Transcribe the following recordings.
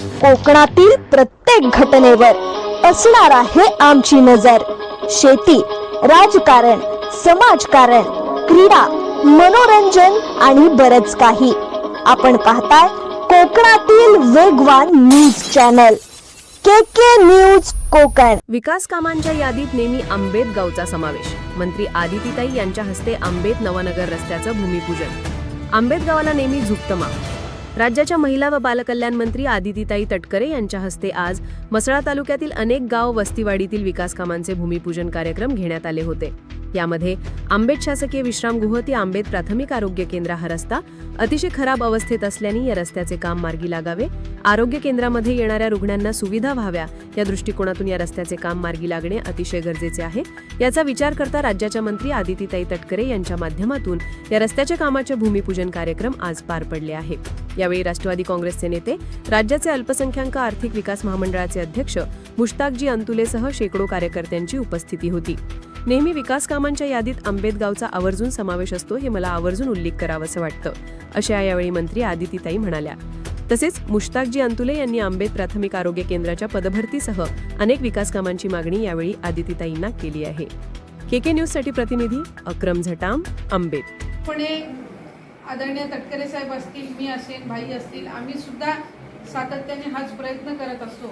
कोकणातील प्रत्येक घटनेवर असणार आहे आमची नजर. शेती राजकारण समाजकारण क्रीडा मनोरंजन आणि बरच काही. आपण पाहताय कोकणातील वेगवान news channel. K K news Konkan. विकास कामांच्या यादीत नेहमी आंबेत गावचा समावेश. मंत्री आदितीताई यांच्या हस्ते आंबेत नवनगर रस्त्याचं भूमिपूजन. आंबेत गावाला नेहमी झुकतं राज्याच्या महिला व बालकल्याण मंत्री आदितीताई तटकरे यांच्या हस्ते आज मसळा तालुक्यातील अनेक गाव वस्तीवाडीतील विकास कामांचे भूमिपूजन कार्यक्रम घेण्यात आले होते. यामध्ये आंबेत शासकीय विश्रामगृह ते आंबेत प्राथमिक आरोग्य केंद्र हा रस्ता अतिशय खराब अवस्थेत असल्याने या रस्त्याचे काम मार्गी लागावे. आरोग्य केंद्रामध्ये येणाऱ्या रुग्णांना सुविधा व्हाव्या या दृष्टिकोनातून या रस्त्याचे काम मार्गी लागणे अतिशय गरजेचे आहे. याचा विचार करता राज्याच्या मंत्री आदितीताई तटकरे यांच्या माध्यमातून या रस्त्याच्या कामाचे भूमिपूजन कार्यक्रम आज पार पडले आहे यावेळी राष्ट्रवादी काँग्रेसचे नेते राज्याचे अल्पसंख्याक आर्थिक विकास महामंडळाचे अध्यक्ष मुश्ताकजी अंतुलेसह शेकडो कार्यकर्त्यांची उपस्थिती होती. नेहमी विकास कामांच्या यादीत आंबेदगावचा आवर्जून समावेश असतो हे मला आवर्जून उल्लेख करावंसं वाटतं अशा यावेळी मंत्री आदितीताई म्हणाल्या. तसेच मुश्ताकजी अंतुले यांनी आंबेत प्राथमिक आरोग्य केंद्राच्या पदभरतीसह अनेक विकास कामांची मागणी यावेळी आदितीताईंना केली आहे. के के न्यूजसाठी प्रतिनिधी अक्रम झटाम आंबेत पुणे आदरणीय तटकरे साहेब असतील मी असेल भाई असतील आम्ही सुद्धा सातत्याने हाच प्रयत्न करत असतो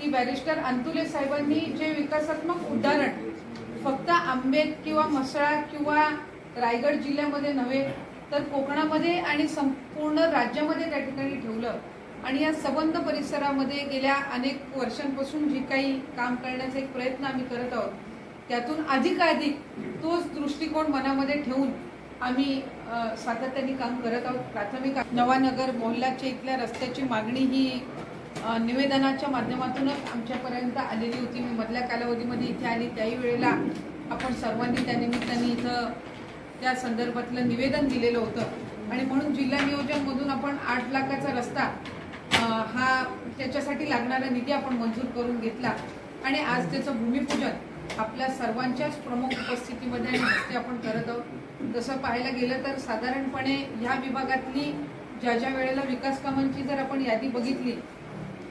की बॅरिस्टर अंतुले साहेबांनी जे विकासात्मक उदाहरण फक्त आंबेत किंवा मसळा किंवा रायगड जिल्ह्यामध्ये नव्हे तर कोकणामध्ये आणि संपूर्ण राज्यामध्ये त्या ठिकाणी ठेवलं. आणि या सबंध परिसरामध्ये गेल्या अनेक वर्षांपासून जी काही काम करण्याचा एक प्रयत्न आम्ही करत आहोत त्यातून अधिकाधिक तोच दृष्टिकोन मनामध्ये ठेवून आम्ही सातत्याने काम करत आहोत. प्राथमिक नवानगर मोहल्ल्याच्या इथल्या रस्त्याची मागणी ही निवेदनाच्या माध्यमातूनच आमच्यापर्यंत आलेली होती. मी मधल्या कालावधीमध्ये इथे आली. त्याही वेळेला आपण सर्वांनी त्या निमित्ताने इथं त्या संदर्भातलं निवेदन दिलेलं होतं. आणि म्हणून जिल्हा नियोजनमधून आपण आठ लाखाचा रस्ता हा त्याच्यासाठी लागणारा निधी आपण मंजूर करून घेतला. आणि आज त्याचं भूमिपूजन आपल्या सर्वांच्याच प्रमुख उपस्थितीमध्ये आणि हस्ते आपण करत आहोत. जसं पाहायला गेलं तर साधारणपणे ह्या विभागातली ज्या ज्या वेळेला विकास कामांची जर आपण यादी बघितली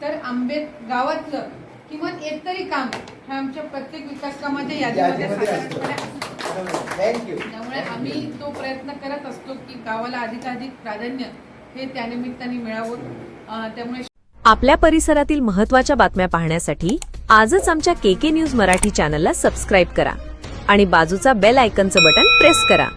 तर आंबेत गावातलं किमान एक तरी काम हे आमच्या प्रत्येक विकास कामाच्या यादीमध्ये साधारणपणे त्यामुळे आम्ही तो प्रयत्न करत असतो की गावाला अधिकाधिक प्राधान्य हे त्यानिमित्ताने मिळावं. त्यामुळे आपल्या परिसरातील महत्त्वाच्या बातम्या पाहण्यासाठी आजच आमच्या के के न्यूज मराठी चॅनलला सबस्क्राईब करा आणि बाजूचा बेल आयकनचं बटन प्रेस करा.